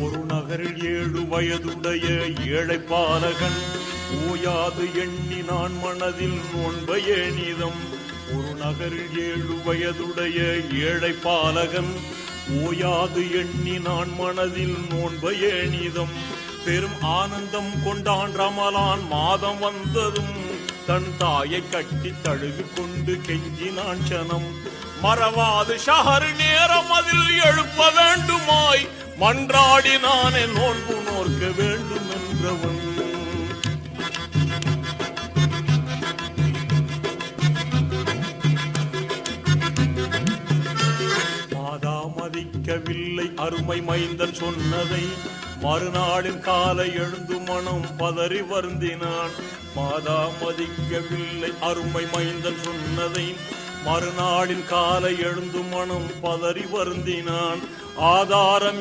ஒரு நகரில் ஏழு வயதுடைய ஏழை பாலகன். ஓயாது எண்ணி நான் மனதில் நோன்பையே நீதம். ஒரு நகரில் ஏழு வயதுடைய ஏழை பாலகன். ஓயாது எண்ணி நான் மனதில் நோன்பையே நீதம். பெரும் ஆனந்தம் கொண்டான் ரமலான் மாதம் வந்ததும் தன் தாயை கட்டி தழுவி கொண்டு கெஞ்சினான் சனம். மறவாது ஷஹர் நேரம் அதில் வேண்டுமாய் மன்றாடி நானே நோன்பு நோர்க்க வேண்டும் என்றவன். மாதா மதிக்கவில்லை அருமை மைந்தன் சொன்னதை மறுநாளின் காலை எழுந்து மனம் பதறி வருந்தினான். மாதா மதிக்கவில்லை அருமை மைந்தன் சொன்னதை மறுநாளின் காலை எழுந்து மனம் பதறி வருந்தினான். ஆதாரம்